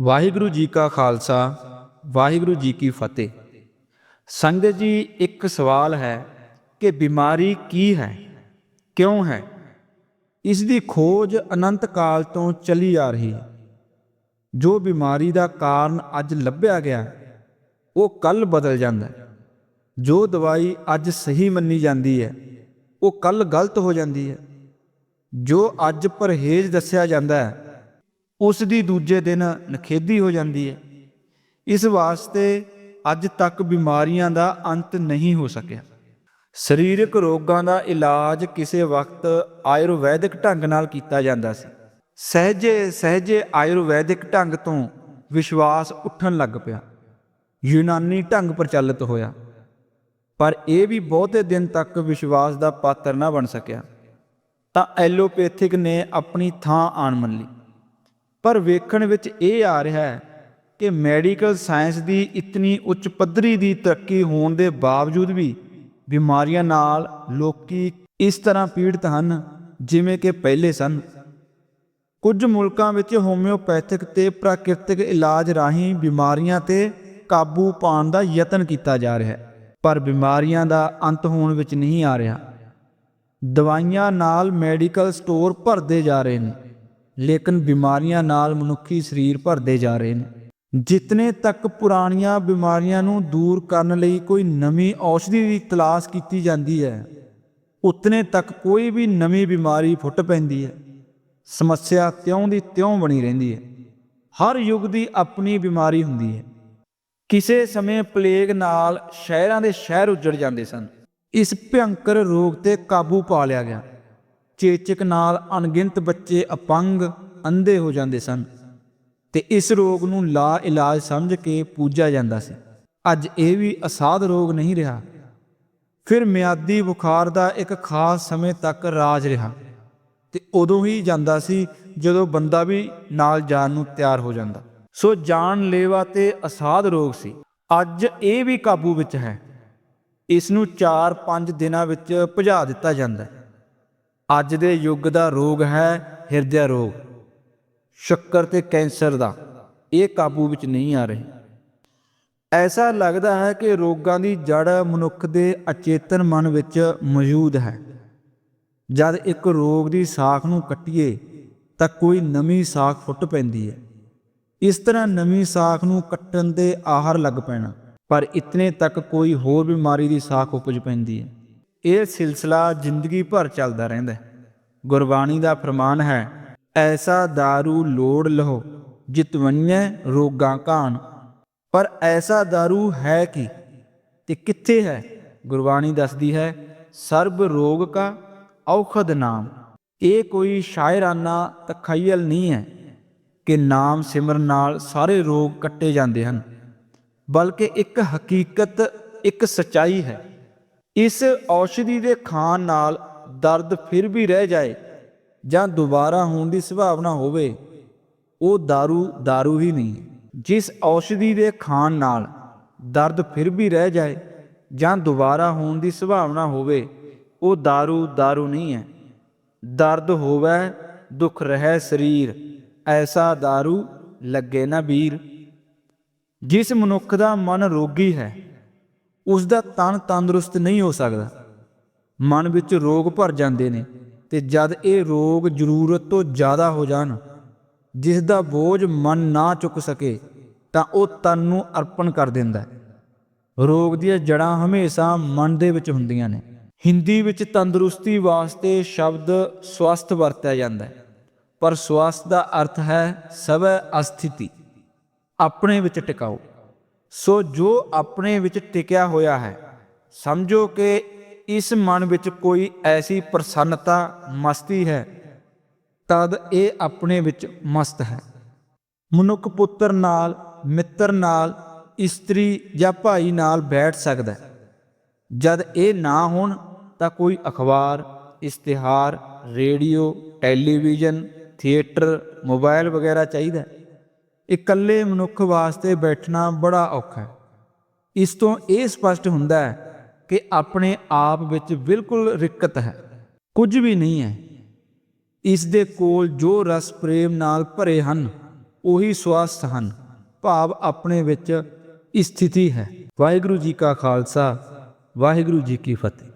ਵਾਹਿਗੁਰੂ ਜੀ ਕਾ ਖਾਲਸਾ, ਵਾਹਿਗੁਰੂ ਜੀ ਕੀ ਫਤਿਹ। ਸੰਗਤ ਜੀ, ਇੱਕ ਸਵਾਲ ਹੈ ਕਿ ਬਿਮਾਰੀ ਕੀ ਹੈ, ਕਿਉਂ ਹੈ? ਇਸ ਦੀ ਖੋਜ ਅਨੰਤ ਕਾਲ ਤੋਂ ਚੱਲੀ ਆ ਰਹੀ ਹੈ। ਜੋ ਬਿਮਾਰੀ ਦਾ ਕਾਰਨ ਅੱਜ ਲੱਭਿਆ ਗਿਆ, ਉਹ ਕੱਲ ਬਦਲ ਜਾਂਦਾ ਹੈ। ਜੋ ਦਵਾਈ ਅੱਜ ਸਹੀ ਮੰਨੀ ਜਾਂਦੀ ਹੈ, ਉਹ ਕੱਲ ਗਲਤ ਹੋ ਜਾਂਦੀ ਹੈ। ਜੋ ਅੱਜ ਪਰਹੇਜ਼ ਦੱਸਿਆ ਜਾਂਦਾ ਹੈ ਉਸ ਦੀ ਦੂਜੇ ਦਿਨ ਨਖੇਦੀ ਹੋ ਜਾਂਦੀ ਹੈ। ਇਸ ਵਾਸਤੇ ਅੱਜ ਤੱਕ ਬਿਮਾਰੀਆਂ ਦਾ ਅੰਤ ਨਹੀਂ ਹੋ ਸਕਿਆ। ਸਰੀਰਕ ਰੋਗਾਂ ਦਾ ਇਲਾਜ ਕਿਸੇ ਵਕਤ ਆਯੁਰਵੈਦਿਕ ਢੰਗ ਨਾਲ ਕੀਤਾ ਜਾਂਦਾ ਸੀ। ਸਹਿਜੇ ਸਹਿਜੇ ਆਯੁਰਵੈਦਿਕ ਢੰਗ ਤੋਂ ਵਿਸ਼ਵਾਸ ਉੱਠਣ ਲੱਗ ਪਿਆ। ਯੂਨਾਨੀ ਢੰਗ ਪ੍ਰਚਲਿਤ ਹੋਇਆ। ਪਰ ਇਹ ਵੀ ਬਹੁਤੇ ਦਿਨ ਤੱਕ ਵਿਸ਼ਵਾਸ ਦਾ ਪਾਤਰ ਨਾ ਬਣ ਸਕਿਆ। ਤਾਂ ਐਲੋਪੈਥਿਕ ਨੇ ਆਪਣੀ ਥਾਂ ਆਣ ਮੰਨ ਲਈ। ਪਰ ਵੇਖਣ ਵਿੱਚ ਇਹ ਆ ਰਿਹਾ ਹੈ ਕਿ ਮੈਡੀਕਲ ਸਾਇੰਸ ਦੀ ਇਤਨੀ ਉੱਚ ਪੱਧਰੀ ਦੀ ਤਰੱਕੀ ਹੋਣ ਦੇ ਬਾਵਜੂਦ ਵੀ ਬਿਮਾਰੀਆਂ ਨਾਲ ਲੋਕੀ ਇਸ ਤਰ੍ਹਾਂ ਪੀੜਤ ਹਨ ਜਿਵੇਂ ਕਿ ਪਹਿਲੇ ਸਨ। ਕੁਝ ਮੁਲਕਾਂ ਵਿੱਚ ਹੋਮਿਓਪੈਥਿਕ ਤੇ ਪ੍ਰਾਕਿਰਤਿਕ ਇਲਾਜ ਰਾਹੀਂ ਬਿਮਾਰੀਆਂ ਤੇ ਕਾਬੂ ਪਾਉਣ ਦਾ ਯਤਨ ਕੀਤਾ ਜਾ ਰਿਹਾ ਹੈ, ਪਰ ਬਿਮਾਰੀਆਂ ਦਾ ਅੰਤ ਹੋਣ ਵਿੱਚ ਨਹੀਂ ਆ ਰਿਹਾ। ਦਵਾਈਆਂ ਨਾਲ ਮੈਡੀਕਲ ਸਟੋਰ ਭਰਦੇ ਜਾ ਰਹੇ ਨੇ। ਲੇਕਿਨ ਬਿਮਾਰੀਆਂ ਨਾਲ ਮਨੁੱਖੀ ਸਰੀਰ ਭਰਦੇ ਜਾ ਰਹੇ ਨੇ। ਜਿਤਨੇ ਤੱਕ ਪੁਰਾਣੀਆਂ ਬਿਮਾਰੀਆਂ ਨੂੰ ਦੂਰ ਕਰਨ ਲਈ ਕੋਈ ਨਵੀਂ ਔਸ਼ਧੀ ਦੀ ਤਲਾਸ਼ ਕੀਤੀ ਜਾਂਦੀ ਹੈ, ਉਤਨੇ ਤੱਕ ਕੋਈ ਵੀ ਨਵੀਂ ਬਿਮਾਰੀ ਫੁੱਟ ਪੈਂਦੀ ਹੈ। ਸਮੱਸਿਆ ਤਿਉਂ ਦੀ ਤਿਉਂ ਬਣੀ ਰਹਿੰਦੀ ਹੈ। ਹਰ ਯੁੱਗ ਦੀ ਆਪਣੀ ਬਿਮਾਰੀ ਹੁੰਦੀ ਹੈ। ਕਿਸੇ ਸਮੇਂ ਪਲੇਗ ਨਾਲ ਸ਼ਹਿਰਾਂ ਦੇ ਸ਼ਹਿਰ ਉੱਜੜ ਜਾਂਦੇ ਸਨ। ਇਸ ਭਿਅੰਕਰ ਰੋਗ ਤੇ ਕਾਬੂ ਪਾ ਲਿਆ ਗਿਆ। ਚੇਚਕ ਨਾਲ ਅਣਗਿਣਤ ਬੱਚੇ ਅਪੰਗ, ਅੰਧੇ ਹੋ ਜਾਂਦੇ ਸਨ ਤੇ ਇਸ ਰੋਗ ਨੂੰ ਲਾ ਇਲਾਜ ਸਮਝ ਕੇ ਪੂਜਿਆ ਜਾਂਦਾ ਸੀ। ਅੱਜ ਇਹ ਵੀ ਅਸਾਧ ਰੋਗ ਨਹੀਂ ਰਿਹਾ। ਫਿਰ ਮਿਆਦੀ ਬੁਖਾਰ ਦਾ ਇੱਕ ਖਾਸ ਸਮੇਂ ਤੱਕ ਰਾਜ ਰਿਹਾ ਤੇ ਉਦੋਂ ਹੀ ਜਾਂਦਾ ਸੀ ਜਦੋਂ ਬੰਦਾ ਵੀ ਨਾਲ ਜਾਣ ਨੂੰ ਤਿਆਰ ਹੋ ਜਾਂਦਾ। ਸੋ ਜਾਨ ਲੇਵਾ ਤੇ ਅਸਾਧ ਰੋਗ ਸੀ। ਅੱਜ ਇਹ ਵੀ ਕਾਬੂ ਵਿੱਚ ਹੈ। ਇਸ ਨੂੰ 4-5 ਦਿਨਾਂ ਵਿੱਚ ਭਜਾ ਦਿੱਤਾ ਜਾਂਦਾ ਹੈ। ਅੱਜ ਦੇ ਯੁੱਗ ਦਾ ਰੋਗ ਹੈ ਹਿਰਦਿਆ ਰੋਗ। ਸ਼ੱਕਰ ਤੇ ਕੈਂਸਰ ਦਾ। ਇਹ ਕਾਬੂ ਵਿੱਚ ਨਹੀਂ ਆ ਰਹੇ। ਐਸਾ ਲੱਗਦਾ ਹੈ ਕਿ ਰੋਗਾਂ ਦੀ ਜੜ ਮਨੁੱਖ ਦੇ ਅਚੇਤਨ ਮਨ ਵਿੱਚ ਮੌਜੂਦ ਹੈ। ਜਦ ਇੱਕ ਰੋਗ ਦੀ ਸਾਖ ਨੂੰ ਕੱਟੀਏ, ਤਾਂ ਕੋਈ ਨਵੀਂ ਸਾਖ ਫੁੱਟ ਪੈਂਦੀ ਹੈ। ਇਸ ਤਰ੍ਹਾਂ ਨਵੀਂ ਸਾਖ ਨੂੰ ਕੱਟਣ ਦੇ ਆਹਰ ਲੱਗ ਪੈਣਾ। ਪਰ ਇਤਨੇ ਤੱਕ ਕੋਈ ਹੋਰ ਬਿਮਾਰੀ ਦੀ ਸਾਖ ਉਪਜ ਪੈਂਦੀ ਹੈ। ਇਹ ਸਿਲਸਿਲਾ ਜ਼ਿੰਦਗੀ ਭਰ ਚੱਲਦਾ ਰਹਿੰਦਾ ਹੈ ਗੁਰਬਾਣੀ ਦਾ ਫਰਮਾਨ ਹੈ ਐਸਾ दारू ਲੋੜ ਲਹੋ ਜਿਤਵੰਨੈ ਰੋਗਾਂ ਕਾਨ ਪਰ ਐਸਾ दारू ਹੈ ਕੀ ਤੇ ਕਿੱਥੇ ਹੈ ਗੁਰਬਾਣੀ ਦੱਸਦੀ ਹੈ ਸਰਬ ਰੋਗ ਕਾ ਔਖਦ ਨਾਮ ਇਹ ਕੋਈ ਸ਼ਾਇਰਾਨਾ ਤਖayਲ ਨਹੀਂ ਹੈ ਕਿ ਨਾਮ ਸਿਮਰਨ ਨਾਲ ਸਾਰੇ ਰੋਗ ਕੱਟੇ ਜਾਂਦੇ ਹਨ ਬਲਕਿ ਇੱਕ ਹਕੀਕਤ ਇੱਕ ਸਚਾਈ ਹੈ ਇਸ ਔਸ਼ਧੀ ਦੇ ਖਾਣ ਨਾਲ ਦਰਦ ਫਿਰ ਵੀ ਰਹਿ ਜਾਏ ਜਾਂ ਦੁਬਾਰਾ ਹੋਣ ਦੀ ਸੰਭਾਵਨਾ ਹੋਵੇ ਉਹ दारू दारू ਹੀ ਨਹੀਂ ਜਿਸ ਔਸ਼ਧੀ ਦੇ ਖਾਣ ਨਾਲ ਦਰਦ ਫਿਰ ਵੀ ਰਹਿ ਜਾਏ ਜਾਂ ਦੁਬਾਰਾ ਹੋਣ ਦੀ ਸੰਭਾਵਨਾ ਹੋਵੇ ਉਹ दारू दारू ਨਹੀਂ ਹੈ ਦਰਦ ਹੋਵੇ ਦੁੱਖ ਰਹਿ ਸਰੀਰ ਐਸਾ दारू ਲੱਗੇ ਨਾ ਵੀਰ ਜਿਸ ਮਨੁੱਖ ਦਾ ਮਨ ਰੋਗੀ ਹੈ ਉਸ ਦਾ ਤਨ ਤੰਦਰੁਸਤ ਨਹੀਂ ਹੋ ਸਕਦਾ। ਮਨ ਵਿੱਚ ਰੋਗ ਭਰ ਜਾਂਦੇ ਨੇ ਤੇ ਜਦ ਇਹ ਰੋਗ ਜ਼ਰੂਰਤ ਤੋਂ ਜ਼ਿਆਦਾ ਹੋ ਜਾਣ, ਜਿਸ ਦਾ ਬੋਝ ਮਨ ਨਾ ਚੁੱਕ ਸਕੇ, ਤਾਂ ਉਹ ਤਨ ਨੂੰ ਅਰਪਣ ਕਰ ਦਿੰਦਾ ਹੈ। ਰੋਗ ਦੀਆਂ ਜੜਾਂ ਹਮੇਸ਼ਾ ਮਨ ਦੇ ਵਿੱਚ ਹੁੰਦੀਆਂ ਨੇ। ਹਿੰਦੀ ਵਿੱਚ ਤੰਦਰੁਸਤੀ ਵਾਸਤੇ ਸ਼ਬਦ ਸਵਸਥ ਵਰਤਿਆ ਜਾਂਦਾ ਹੈ, ਪਰ ਸਵਸਥ ਦਾ ਅਰਥ ਹੈ ਸਵੈ ਅਸਥਿਤੀ। ਆਪਣੇ ਵਿੱਚ ਟਿਕਾਓ। ਸੋ ਜੋ ਆਪਣੇ ਵਿੱਚ ਟਿਕਿਆ ਹੋਇਆ ਹੈ, ਸਮਝੋ ਕਿ ਇਸ ਮਨ ਵਿੱਚ ਕੋਈ ਐਸੀ ਪ੍ਰਸੰਨਤਾ ਮਸਤੀ ਹੈ, ਤਦ ਇਹ ਆਪਣੇ ਵਿੱਚ ਮਸਤ ਹੈ। ਮਨੁੱਖ ਪੁੱਤਰ ਨਾਲ, ਮਿੱਤਰ ਨਾਲ, ਇਸਤਰੀ ਜਾਂ ਭਾਈ ਨਾਲ ਬੈਠ ਸਕਦਾ ਹੈ। ਜਦ ਇਹ ਨਾ ਹੋਣ, ਤਾਂ ਕੋਈ ਅਖਬਾਰ, ਇਸ਼ਤਿਹਾਰ, ਰੇਡੀਓ, ਟੈਲੀਵਿਜ਼ਨ, ਥੀਏਟਰ ਮੋਬਾਈਲ ਵਗੈਰਾ ਚਾਹੀਦਾ ਇਕੱਲੇ ਮਨੁੱਖ ਵਾਸਤੇ ਬੈਠਣਾ ਬੜਾ ਔਖਾ ਹੈ। ਇਸ ਤੋਂ ਇਹ ਸਪਸ਼ਟ ਹੁੰਦਾ ਹੈ ਕਿ ਆਪਣੇ ਆਪ ਵਿੱਚ ਬਿਲਕੁਲ ਰਿਕਤ ਹੈ। ਕੁਝ ਵੀ ਨਹੀਂ ਹੈ। ਇਸ ਦੇ ਕੋਲ ਜੋ ਰਸ ਪ੍ਰੇਮ ਨਾਲ ਭਰੇ ਹਨ, ਉਹੀ ਸਵਸਥ ਹਨ। ਭਾਵ ਆਪਣੇ ਵਿੱਚ ਸਥਿਤੀ ਹੈ। ਵਾਹਿਗੁਰੂ ਜੀ ਕਾ ਖਾਲਸਾ, ਵਾਹਿਗੁਰੂ ਜੀ ਕੀ ਫਤਿਹ।